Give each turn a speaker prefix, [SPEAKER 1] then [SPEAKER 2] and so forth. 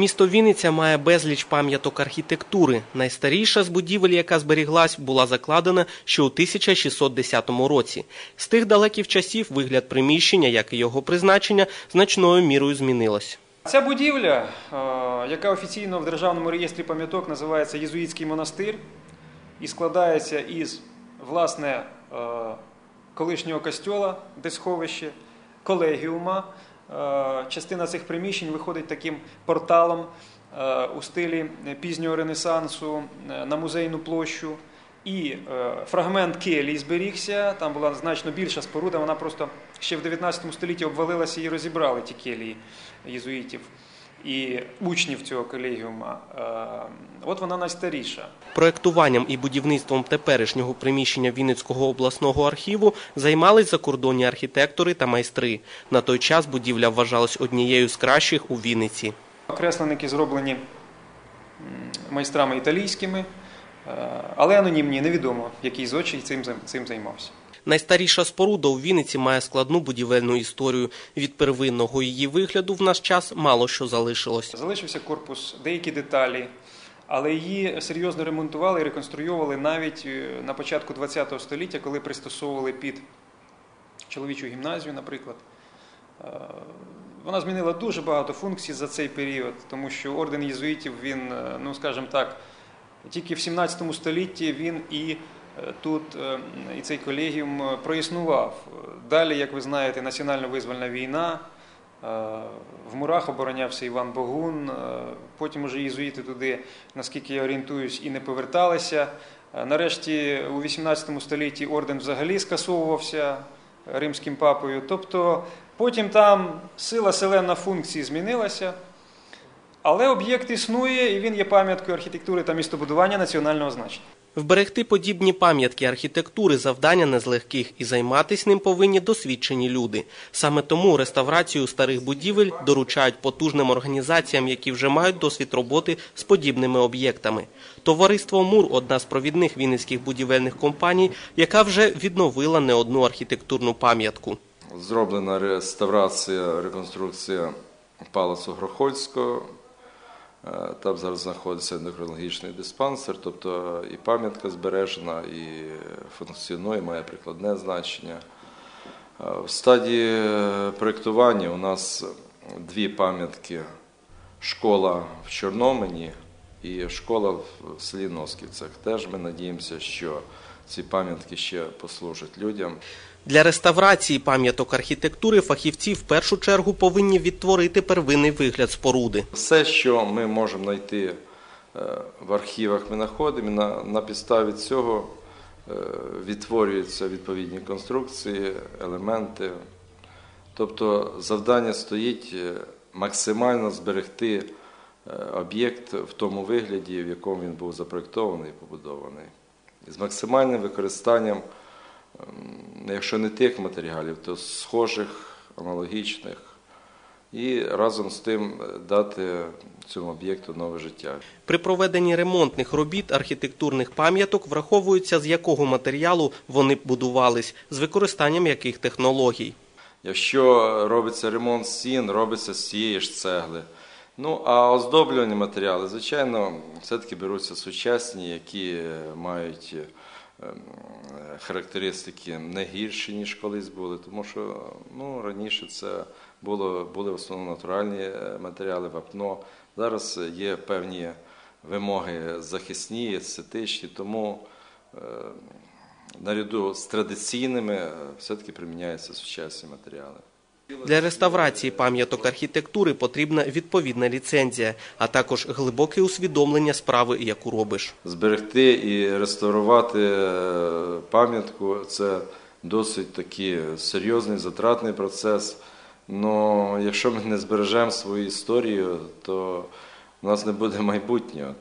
[SPEAKER 1] Місто Вінниця має безліч пам'яток архітектури. Найстаріша з будівель, яка зберіглась, була закладена ще у 1610 році. З тих далеких часів вигляд приміщення, як і його призначення, значною мірою змінилось.
[SPEAKER 2] Ця будівля, е, яка офіційно в Державному реєстрі пам'яток називається Єзуїтський монастир і складається із власне е, колишнього костьола, де сховище, колегіума. Е, Частина цих приміщень виходить таким порталом е, у стилі пізнього Ренесансу е, на музейну площу. І фрагмент келії зберігся, там була значно більша споруда, вона просто ще в 19 столітті обвалилася і розібрали ті келії єзуїтів і учнів цього колегіума. Е, От вона найстаріша.
[SPEAKER 1] Проектуванням і будівництвом теперішнього приміщення Вінницького обласного архіву займались закордонні архітектори та майстри. На той час будівля вважалась однією з кращих у Вінниці.
[SPEAKER 2] Окресленники зроблені майстрами італійськими, е, але анонімні, невідомо, який з очей цим, цим займався.
[SPEAKER 1] Найстаріша споруда у Вінниці має складну будівельну історію. Від первинного її вигляду в наш час мало що залишилось.
[SPEAKER 2] Залишився корпус, деякі деталі, але її серйозно ремонтували і реконструювали навіть е, на початку ХХ століття, коли пристосовували під чоловічу гімназію, наприклад. Е, Вона змінила дуже багато функцій за цей період, тому що орден єзуїтів, він, е, ну скажімо так, тільки в 17 столітті він і тут е, і цей колегіум е, проіснував. Далі, як ви знаєте, національно-визвольна війна. Е, В мурах оборонявся Іван Богун. Потім уже єзуїти туди, наскільки я орієнтуюсь, і не поверталися. Нарешті у 18 столітті орден взагалі скасовувався римським папою. Тобто потім там сила селена функції змінилася. Але об'єкт існує і він є пам'яткою архітектури та містобудування національного значення.
[SPEAKER 1] Вберегти подібні пам'ятки архітектури завдання не з легких, і займатися ним повинні досвідчені люди. Саме тому реставрацію старих будівель доручають потужним організаціям, які вже мають досвід роботи з подібними об'єктами. Товариство МУР одна з провідних вінницьких будівельних компаній, яка вже відновила не одну архітектурну пам'ятку.
[SPEAKER 3] Зроблена реставрація, реконструкція палацу Грохольського. Е, Там зараз знаходиться ендокринологічний диспансер, тобто і пам'ятка збережена, і функціонує, має прикладне значення. Е, В стадії е, проєктування у нас дві пам'ятки: школа в Чорномені і школа в селі Носківцях. Теж ми надіємося, що ці пам'ятки ще послужать людям.
[SPEAKER 1] Для реставрації пам'яток архітектури фахівці в першу чергу повинні відтворити первинний вигляд споруди.
[SPEAKER 3] Все, що ми можемо знайти е, в архівах, ми знаходимо. На, на підставі цього е, відтворюються відповідні конструкції, елементи. Тобто завдання стоїть е, максимально зберегти об'єкт в тому вигляді, в якому він був запроєктований і побудований. З максимальним використанням, ем, якщо не тих матеріалів, то схожих, аналогічних і разом з тим е, дати цьому об'єкту нове життя.
[SPEAKER 1] При проведенні ремонтних робіт архітектурних пам'яток враховується, з якого матеріалу вони будувались, з використанням яких технологій.
[SPEAKER 3] Якщо робиться ремонт стін, робиться з цієї ж цегли. Ну а оздоблювані матеріали, звичайно, все-таки беруться сучасні, які мають е, характеристики не гірші, ніж колись були, тому що ну, раніше це було, були в основному натуральні е, матеріали, вапно. Зараз є певні вимоги захисні, естетичні, тому е, наряду з традиційними все-таки приміняються сучасні матеріали.
[SPEAKER 1] Для реставрації пам'яток архітектури потрібна відповідна ліцензія, а також глибоке усвідомлення справи, яку робиш.
[SPEAKER 3] Зберегти і реставрувати е, пам'ятку це досить такий серйозний затратний процес. Но якщо ми не збережемо свою історію, то у нас не буде майбутнього.